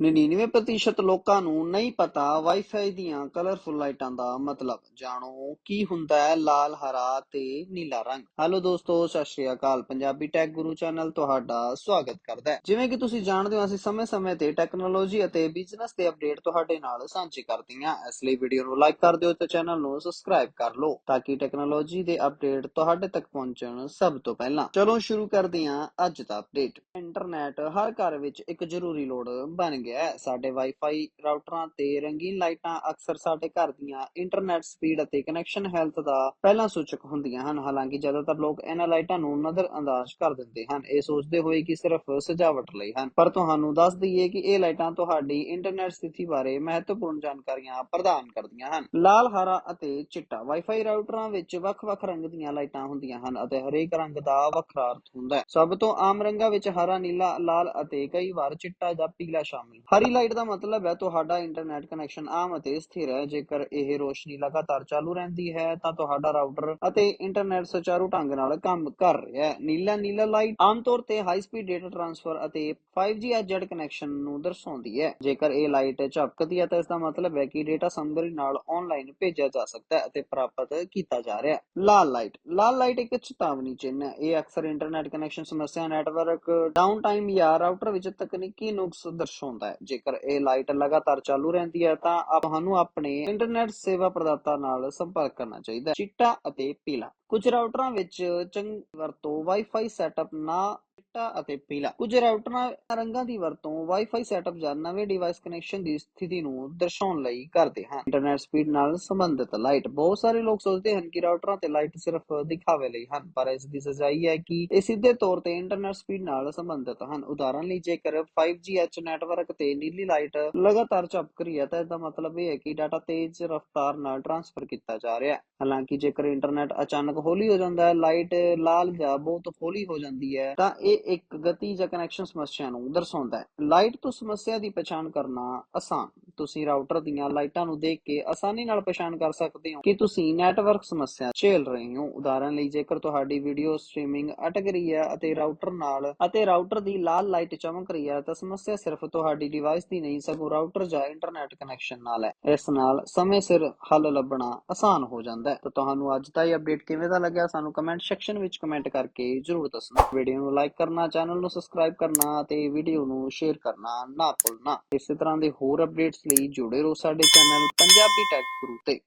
99% ਲੋਕਾਂ ਨੂੰ ਨਹੀਂ ਪਤਾ ਵਾਈਫਾਈ ਦੀਆਂ ਕਲਰਫੁਲ ਲਾਈਟਾਂ ਦਾ ਮਤਲਬ। ਜਾਣੋ ਕੀ ਹੁੰਦਾ ਹੈ ਲਾਲ, ਹਰਾ ਤੇ ਨੀਲਾ ਰੰਗ। ਹੈਲੋ ਦੋਸਤੋ, ਸਤਿ ਸ਼੍ਰੀ ਅਕਾਲ। ਪੰਜਾਬੀ ਟੈਕ ਗੁਰੂ ਚੈਨਲ ਤੁਹਾਡਾ ਸਵਾਗਤ ਕਰਦਾ ਹੈ। ਜਿਵੇਂ ਕਿ ਤੁਸੀਂ ਜਾਣਦੇ ਹੋ, ਅਸੀਂ ਸਮੇਂ-ਸਮੇਂ ਤੇ ਟੈਕਨੋਲੋਜੀ ਅਤੇ ਬਿਜ਼ਨਸ ਦੇ ਅਪਡੇਟ ਤੁਹਾਡੇ ਨਾਲ ਸਾਂਝੇ ਕਰਦੇ ਹਾਂ। ਇਸ ਲਈ ਵੀਡੀਓ ਨੂੰ ਲਾਈਕ ਕਰ ਦਿਓ ਤੇ ਚੈਨਲ ਨੂੰ ਸਬਸਕ੍ਰਾਈਬ ਕਰ ਲਓ ਤਾਂ ਕਿ ਟੈਕਨੋਲੋਜੀ ਦੇ ਅਪਡੇਟ ਤੁਹਾਡੇ ਤੱਕ ਪਹੁੰਚਣ ਸਭ ਤੋਂ ਪਹਿਲਾਂ। ਚਲੋ ਸ਼ੁਰੂ ਕਰਦੇ ਹਾਂ ਅੱਜ ਦਾ ਅਪਡੇਟ ਇੰਟਰਨੈਟ ਹਰ ਘਰ ਵਿੱਚ ਇੱਕ ਜ਼ਰੂਰੀ ਲੋੜ ਬਣ ਗਿਆ ਹੈ, ਸਾਡੇ ਵਾਈਫਾਈ ਰਾਊਟਰਾਂ ਤੇ ਰੰਗੀਨ ਲਾਈਟਾਂ ਅਕਸਰ ਸਾਡੇ ਘਰ ਦੀਆਂ ਇੰਟਰਨੈਟ ਸਪੀਡ ਅਤੇ ਕਨੈਕਸ਼ਨ ਹੈਲਥ ਦਾ ਪਹਿਲਾ ਸੂਚਕ ਹੁੰਦੀਆਂ ਹਨ। ਹਾਲਾਂਕਿ ਜ਼ਿਆਦਾਤਰ ਲੋਕ ਇਹਨਾਂ ਲਾਈਟਾਂ ਨੂੰ ਨਜ਼ਰਅੰਦਾਜ਼ ਕਰ ਦਿੰਦੇ ਹਨ। ਇਹ ਸੋਚਦੇ ਹੋਏ ਕਿ ਸਿਰਫ ਸਜਾਵਟ ਲਈ ਹਨ। ਪਰ ਤੁਹਾਨੂੰ ਦੱਸ ਦਈਏ ਕਿ ਇਹ ਲਾਈਟਾਂ ਤੁਹਾਡੀ ਇੰਟਰਨੈਟ ਸਥਿਤੀ ਬਾਰੇ ਮਹੱਤਵਪੂਰਨ ਜਾਣਕਾਰੀਆਂ ਪ੍ਰਦਾਨ ਕਰਦੀਆਂ ਹਨ। ਲਾਲ ਹਰਾ ਅਤੇ ਚਿੱਟਾ ਵਾਈਫਾਈ ਰਾਊਟਰਾਂ ਵਿੱਚ ਵੱਖ-ਵੱਖ ਰੰਗ ਦੀਆਂ ਲਾਈਟਾਂ ਹੁੰਦੀਆਂ ਹਨ ਅਤੇ ਹਰੇਕ ਰੰਗ ਦਾ ਵੱਖਰਾ ਅਰਥ ਹੁੰਦਾ ਹੈ। ਸਭ ਤੋਂ ਆਮ ਰੰਗਾਂ ਵਿੱਚ ਹਰਾ, ਨੀਲਾ, ਲਾਲ ਅਤੇ ਕਈ ਵਾਰ ਚਿੱਟਾ ਜਾਂ ਪੀਲਾ ਸ਼ਾਮਿਲ ਹਰੀ ਲਾਈਟ ਦਾ ਮਤਲਬ ਹੈ ਤੁਹਾਡਾ ਇੰਟਰਨੈਟ ਕਨੈਕਸ਼ਨ ਆਮ ਅਤੇ ਸਥਿਰ ਹੈ। ਜੇਕਰ ਇਹ ਰੋਸ਼ਨੀ ਲਗਾਤਾਰ ਚਾਲੂ ਰਹਿੰਦੀ ਹੈ, ਤਾਂ ਤੁਹਾਡਾ ਰਾਊਟਰ ਅਤੇ ਇੰਟਰਨੈਟ ਸੁਚਾਰੂ ਢੰਗ ਨਾਲ ਕੰਮ ਕਰ ਰਿਹਾ ਹੈ। ਨੀਲਾ ਨੀਲਾ ਲਾਈਟ ਆਮ ਤੌਰ ਤੇ ਹਾਈ ਸਪੀਡ ਡਾਟਾ ਟ੍ਰਾਂਸਫਰ ਅਤੇ 5G ਐਡਜਡ ਕਨੈਕਸ਼ਨ ਨੂੰ ਦਰਸਾਉਂਦੀ ਹੈ। ਜੇਕਰ ਇਹ ਲਾਈਟ ਝਪਕਦੀ ਹੈ, ਤਾਂ ਇਸ ਦਾ ਮਤਲਬ ਹੈ ਕਿ ਡਾਟਾ ਸਮਗਰੀ ਨਾਲ ਆਨਲਾਈਨ ਭੇਜਿਆ ਜਾ ਸਕਦਾ ਹੈ ਅਤੇ ਪ੍ਰਾਪਤ ਕੀਤਾ ਜਾ ਰਿਹਾ ਹੈ। ਲਾਲ ਲਾਈਟ ਲਾਲ ਲਾਈਟ ਇੱਕ ਚੇਤਾਵਨੀ ਚਿੰਨ੍ਹ ਹੈ। ਇਹ ਅਕਸਰ ਇੰਟਰਨੈਟ ਕਨੈਕਸ਼ਨ ਸਮੱਸਿਆ ਨੈਟਵਰਕ ਡਾਊਨ ਟਾਈਮ ਜਾਂ ਰਾਊਟਰ ਵਿੱਚ ਤਕਨੀਕੀ ਨੁਕਸ ਦਰਸਾਉਂਦਾ ਹੈ। ਜੇਕਰ ਇਹ ਲਾਈਟ ਲਗਾਤਾਰ ਚਾਲੂ ਰਹਿੰਦੀ ਹੈ, ਤਾਂ ਆਪ- ਤੁਹਾਨੂੰ ਆਪਣੇ ਇੰਟਰਨੈਟ ਸੇਵਾ ਪ੍ਰਦਾਤਾ ਨਾਲ ਸੰਪਰਕ ਕਰਨਾ ਚਾਹੀਦਾ ਹੈ। ਚਿੱਟਾ ਅਤੇ ਪੀਲਾ। ਕੁਝ ਰਾਊਟਰਾਂ ਵਿੱਚ ਚੰਗੀ ਵਰਤੋਂ ਵਾਈਫਾਈ ਸੈਟਅਪ ਨਾ ਚਿੱਟਾ ਅਤੇ ਪੀਲਾ। ਕੁਝ ਰਾਊਟਰਾਂ ਰੰਗਾਂ ਦੀ ਵਰਤੋਂ ਵਾਈਫਾਈ ਸੈਟਅਪ ਜਾਂ ਨਵੇਂ ਡਿਵਾਈਸ ਕਨੈਕਸ਼ਨ ਦੀ ਸਥਿਤੀ ਨੂੰ ਦਰਸਾਉਣ ਲਈ ਕਰਦੇ ਹਨ ਇੰਟਰਨੈਟ ਸਪੀਡ ਨਾਲ ਸੰਬੰਧਿਤ ਲਾਈਟ। ਬਹੁਤ ਸਾਰੇ ਲੋਕ ਸੋਚਦੇ ਹਨ ਕਿ ਰਾਊਟਰਾਂ ਤੇ ਲਾਈਟ ਸਿਰਫ ਦਿਖਾਵੇ ਲਈ ਹਨ, ਪਰ ਇਸ ਦੀ ਸੱਚਾਈ ਹੈ ਕਿ ਇਹ ਸਿੱਧੇ ਤੌਰ ਤੇ ਇੰਟਰਨੈਟ ਸਪੀਡ ਨਾਲ ਸੰਬੰਧਿਤ ਹਨ। ਉਦਾਹਰਨ ਲਈ ਜੇਕਰ 5GH ਨੈਟਵਰਕ ਤੇ ਨੀਲੀ ਲਾਈਟ ਲਗਾਤਾਰ ਝਪਕ ਰਹੀ ਹੈ, ਤਾਂ ਇਹਦਾ ਮਤਲਬ ਇਹ ਹੈ ਕਿ ਡਾਟਾ ਤੇਜ਼ ਰਫ਼ਤਾਰ ਨਾਲ ਟ੍ਰਾਂਸਫਰ ਕੀਤਾ ਜਾ ਰਿਹਾ ਹੈ। ਹਾਲਾਂਕਿ ਜੇਕਰ ਇੰਟਰਨੈਟ ਅਚਾਨਕ ਹੌਲੀ ਹੋ ਜਾਂਦਾ ਹੈ ਲਾਈਟ ਲਾਲ ਜਾਂ ਬਹੁਤ ਹੌਲੀ ਹੋ ਜਾਂਦੀ ਹੈ, ਤਾਂ ਇਹ ਇੱਕ ਗਤੀ ਜਾਂ ਕਨੈਕਸ਼ਨ ਸਮੱਸਿਆ ਨੂੰ ਦਰਸਾਉਂਦਾ ਹੈ। ਲਾਈਟ ਤੋਂ ਸਮੱਸਿਆ ਦੀ ਪਛਾਣ ਕਰਨਾ ਆਸਾਨ ਤੁਸੀਂ ਰਾਊਟਰ ਦੀਆਂ ਲਾਈਟਾਂ ਨੂੰ ਦੇਖ ਕੇ ਆਸਾਨੀ ਨਾਲ ਪਛਾਣ ਕਰ ਸਕਦੇ ਹੋ ਕਿ ਤੁਸੀਂ ਨੈਟਵਰਕ ਸਮੱਸਿਆ ਝੇਲ ਰਹੇ ਹੋ। ਉਦਾਹਰਨ ਲਈ, ਜੇਕਰ ਤੁਹਾਡੀ ਵੀਡੀਓ ਸਟ੍ਰੀਮਿੰਗ ਅਟਕ ਰਹੀ ਹੈ ਅਤੇ ਰਾਊਟਰ ਨਾਲ ਅਤੇ ਰਾਊਟਰ ਦੀ ਲਾਲ ਲਾਈਟ ਚਮਕ ਰਹੀ ਹੈ, ਤਾਂ ਸਮੱਸਿਆ ਸਿਰਫ ਤੁਹਾਡੀ ਡਿਵਾਈਸ ਦੀ ਨਹੀਂ, ਸਗੋਂ ਰਾਊਟਰ ਜਾਂ ਇੰਟਰਨੈਟ ਕਨੈਕਸ਼ਨ ਨਾਲ ਹੈ। ਇਸ ਨਾਲ ਸਮੇਂ ਸਿਰ ਹੱਲ ਲੱਭਣਾ ਆਸਾਨ ਹੋ ਜਾਂਦਾ ਹੈ। ਤਾਂ ਤੁਹਾਨੂੰ ਅੱਜ ਦਾ ਇਹ ਅਪਡੇਟ ਕਿਵੇਂ ਦਾ ਲੱਗਿਆ, ਸਾਨੂੰ ਕਮੈਂਟ ਸੈਕਸ਼ਨ ਵਿੱਚ ਕਮੈਂਟ ਕਰਕੇ ਜਰੂਰ ਦੱਸਣਾ। ਵੀਡੀਓ ਨੂੰ ਲਾਈਕ ਕਰਨਾ ਚੈਨਲ ਨੂੰ ਸਬਸਕ੍ਰਾਈਬ ਕਰਨਾ ਅਤੇ ਵੀਡੀਓ ਨੂੰ ਸ਼ੇਅਰ ਕਰਨਾ ਨਾ ਭੁੱਲਣਾ। ਇਸੇ ਤਰ੍ਹਾਂ ਦੇ ਹੋਰ ਅਪਡੇਟਸ ਲਈ ਜੁੜੇ ਰਹੋ ਸਾਡੇ ਚੈਨਲ ਪੰਜਾਬੀ ਟੈਕ ਗੁਰੂ ਤੇ।